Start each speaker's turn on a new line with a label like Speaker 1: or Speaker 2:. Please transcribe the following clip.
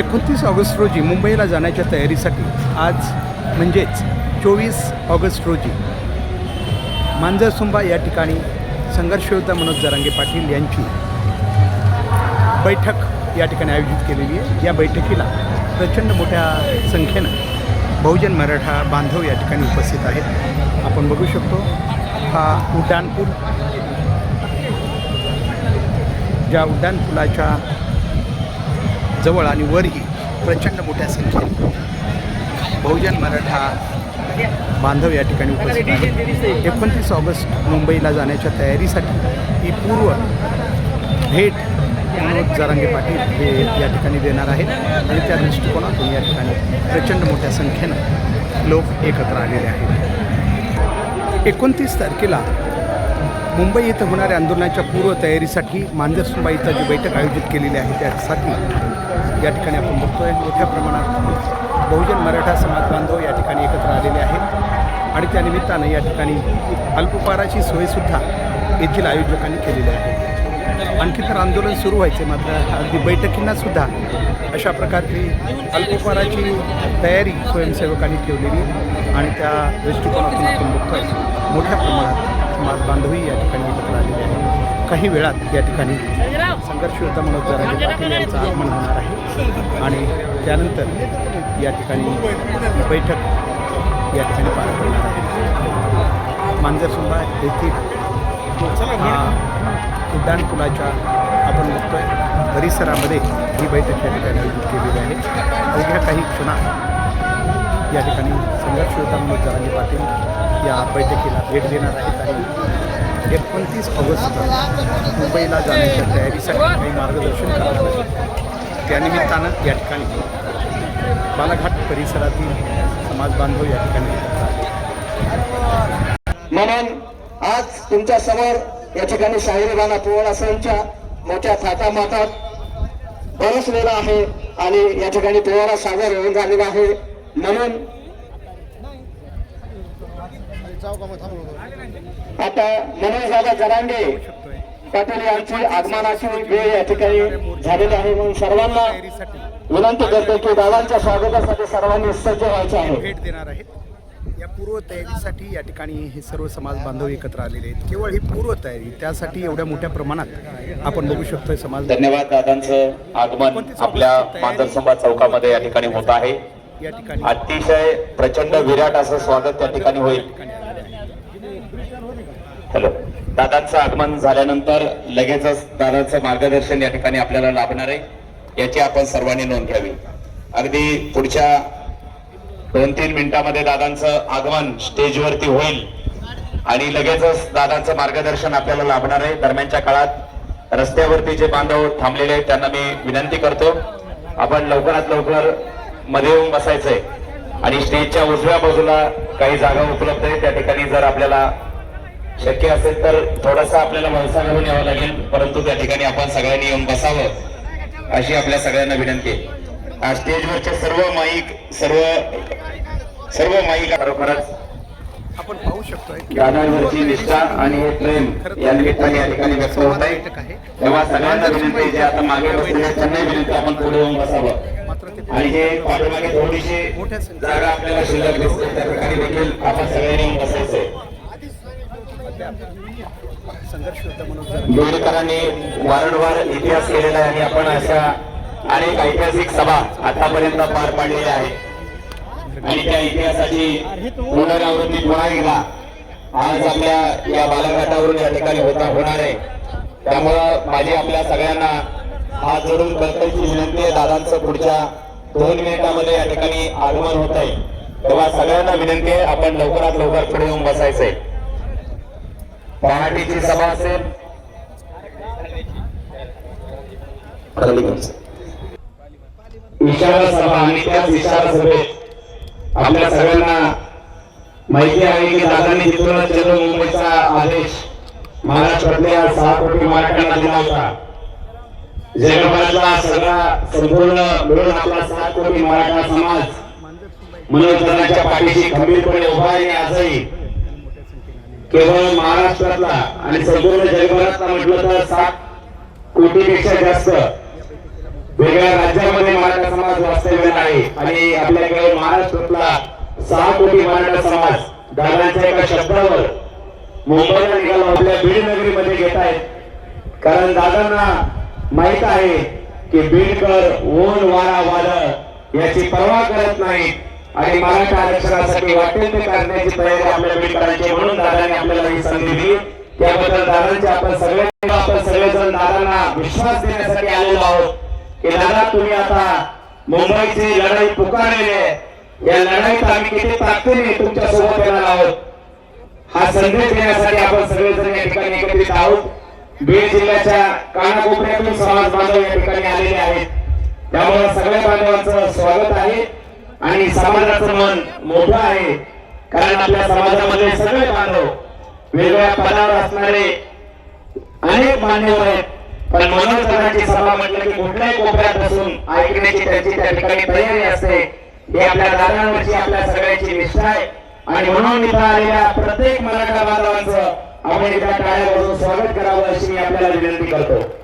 Speaker 1: एकोणतीस ऑगस्ट रोजी मुंबईला जाण्याच्या तयारीसाठी आज म्हणजेच चोवीस ऑगस्ट रोजी मांजरसुंबा या ठिकाणी संघर्षयोद्धा मनोज जरांगे पाटील यांची बैठक या ठिकाणी आयोजित केलेली आहे. या बैठकीला प्रचंड मोठ्या संख्येनं बहुजन मराठा बांधव या ठिकाणी उपस्थित आहेत. आपण बघू शकतो हा उड्डाणपूल ज्या उड्डाणपुलाच्या जवळ आणि वरही प्रचंड मोठ्या संख्येने बहुजन मराठा बांधव या ठिकाणी उपस्थित आहेत. एकोणतीस ऑगस्ट मुंबईला जाण्याच्या तयारीसाठी ही पूर्व भेट मनोज जरांगे पाटील हे या ठिकाणी देणार आहेत. आणि त्या दृष्टिकोनातून या ठिकाणी प्रचंड मोठ्या संख्येनं लोक एकत्र आलेले आहेत. एकोणतीस तारखेला मुंबई इथं होणाऱ्या आंदोलनाच्या पूर्वतयारीसाठी मांजरसुंबा इथं जी बैठक आयोजित केलेली आहे त्यासाठी या ठिकाणी आपण बघतोय. मोठ्या प्रमाणात बहुजन मराठा समाज बांधव या ठिकाणी एकत्र आलेले आहेत. आणि त्या निमित्तानं या ठिकाणी अल्पपाराची सोयसुद्धा येथील आयोजकांनी केलेली आहे. आणखी तर आंदोलन सुरू व्हायचे मात्र अगदी बैठकींनासुद्धा अशा प्रकारची अल्पपाराची तयारी स्वयंसेवकांनी ठेवलेली आणि त्या दृष्टिकोनातून आपण बघतोय मोठ्या प्रमाणात बांधवही या ठिकाणी एकत्र आलेले आहे. काही वेळात या ठिकाणी संघर्ष योद्धा मनोज जरांगे पाटील यांचं आगमन होणार आहे. आणि त्यानंतर या ठिकाणी ही बैठक या ठिकाणी पार पडणार आहे. मांजरसुंबा येथील उड्डाणपुलाच्या आपण बघतोय. परिसरामध्ये ही बैठक या ठिकाणी आयोजित केलेली आहे. अवघ्या काही क्षणात या ठिकाणी संघर्ष योद्धा मनोज जरांगे पाटील या बैठकीला भेट देणार आहेत आणि एकोणतीस ऑगस्ट मुंबईला जाण्याच्या तयारीसाठी काही मार्गदर्शन करणार आहेत. त्यानिमित्तानं या ठिकाणी बालाघाट परिसरातील समाज बांधव या ठिकाणी
Speaker 2: म्हणून आज तुमच्यासमोर या ठिकाणी शाहिरी राणा पोवाडा सणच्या मोठ्या थाटामाटात बरसलेला आहे आणि या ठिकाणी पोवाडा सागर होऊन झालेला आहे. म्हणून आता मनोज दादा जरांगे पाटील यांची आगमनाची वेळ या ठिकाणी झालेली आहे. म्हणून सर्वांना विनंती करतो की दादांच्या स्वागतासाठी सर्वांनी सज्ज व्हायचे आहे.
Speaker 1: भेट देणार आहेत. या पूर्व तयारीसाठी या ठिकाणी हे सर्व समाज बांधव एकत्र आलेले आहेत. केवळ ही पूर्व तयारी त्यासाठी एवढ्या मोठ्या प्रमाणात आपण बघू शकतोय समाज
Speaker 3: धन्यवाद दादांचं आगमन आपल्या मांजरसंबा चौकामध्ये या ठिकाणी होत आहे.
Speaker 1: या ठिकाणी.
Speaker 3: अतिशय प्रचंड विराट असं स्वागत त्या ठिकाणी होईल. हॅलो. दादांचं आगमन झाल्यानंतर लगेचच दादांचं मार्गदर्शन या ठिकाणी आपल्याला लाभणार आहे. याची आपण सर्वांनी नोंद घ्यावी. अगदी पुढच्या दोन तीन मिनिटांमध्ये दादांचं आगमन स्टेजवरती होईल. आणि लगेचच दादांचं मार्गदर्शन आपल्याला लाभणार आहे. दरम्यानच्या काळात रस्त्यावरती जे बांधव थांबलेले आहेत त्यांना मी विनंती करतो. आपण लवकरात लवकर मध्ये येऊन बसायचंय. आणि स्टेजच्या उजव्या बाजूला काही जागा उपलब्ध आहे त्या ठिकाणी जर आपल्याला शक्य असेल तर थोडासा आपल्याला वळसा घालून यावं लागेल. परंतु त्या ठिकाणी आपण सगळ्यांनी येऊन बसावं अशी आपल्या सगळ्यांना विनंती आहे. स्टेजवरचे सर्व माईक सर्व सर्व माईक खरोखरच
Speaker 1: आपण पाहू शकतोय की
Speaker 3: दादांवरची निष्ठा आणि हे प्रेम या निमित्ताने या ठिकाणी व्यक्त होत आहे. तेव्हा सगळ्यांना विनंती आहे, जे आता मागे बसलेले आहेत, त्यांनाही विनंती आपण पुढे येऊन बसावं. आणि हे पाठीमागे थोडीशी जागा आपल्याला शिल्लक दिसते. त्या ठिकाणी देखील आपण सगळ्यांनी येऊन बसायचंय
Speaker 1: संघर्ष
Speaker 3: वारंवार इतिहास केलेला आहे आणि आपण अशा अनेक ऐतिहासिक सभा आतापर्यंत पार पाडलेल्या आहेत. आणि त्या इतिहासाची पुनरावृत्ती पुन्हा एकदा आज आपल्या या बालघाटावरून या ठिकाणी होता होणार आहे. त्यामुळं माझी आपल्या सगळ्यांना हात जोडून करतायची विनंती आहे. दादांचं पुढच्या दोन मिनिटामध्ये या ठिकाणी आगमन होत आहे. तेव्हा सगळ्यांना विनंती आहे आपण लवकरात लवकर पुढे येऊन बसायचंय. पहाटेची सभा असेल. विशाल सभा आणि त्याच विशाल सभेत आपल्या सगळ्यांना माहिती आहे की दादांनी जिथूनच चलो मुंबईचा आदेश महाराष्ट्रातल्या सहा कोटी मराठ्यांना दिला होता. जगभरातला सगळा संपूर्ण मिळून आपला सात कोटी मराठा समाज मनोरंजनाच्या पाठीशी खंबीरपणे उभा आहे आजही. केवळ महाराष्ट्रातला आणि संपूर्ण जगभरातला म्हटलं तर सात कोटीपेक्षा जास्त
Speaker 2: वेगळ्या राज्यामध्ये मराठा समाज वास्तव्य आहे. आणि आपल्या केवळ महाराष्ट्रातला सहा कोटी मराठा समाज दादांच्या एका शब्दावर मुंबईला निघाला आपल्या बीड नगरीमध्ये घेत आहेत. कारण दादांना माहीत आहे की बीडकर ओन वारा वादळ याची पर्वा करत नाही. आणि मराठा आरक्षणासाठी वाटेल ते करण्याची तयारी आपल्या बीडकरांची म्हणून दादाने आपल्याला ही संधी दिली. त्याबद्दल दादांचे आपण सगळे आपण सगळेजण दादांना विश्वास देण्यासाठी आलेलो आहोत की दादा तुम्ही आता मुंबईची लढाई पुकारलेली आहे. या लढाईत आम्ही किती ताकदीने तुमच्यासोबत येणार आहोत? हा संदेश देण्यासाठी आपण सगळेजण या ठिकाणी एकत्रित आहोत. बीड जिल्ह्याच्या कानाकोपऱ्यातून समाज बांधव या ठिकाणी आलेले आहेत. त्यामुळे सगळ्या बांधवांचं स्वागत आहे आणि समाजाचं मन मोठं आहे. कारण आपल्या समाजामध्ये सगळे बांधव वेगवेगळ्या पदावर असणारे अनेक मान्यवर आहेत. पण मनोरंजनाची सभा म्हटलं की कुठल्याही कोपऱ्यात बसून ऐकण्याची त्यांची त्या ठिकाणी तयारी असते. ही आपल्या दादांवरची आपल्या सगळ्यांची निष्ठा आहे. आणि म्हणून इथं आलेल्या प्रत्येक मराठा बांधवांचं आपण एकदा टाळ्या वाजवून स्वागत करावं अशी मी आपल्याला विनंती करतो.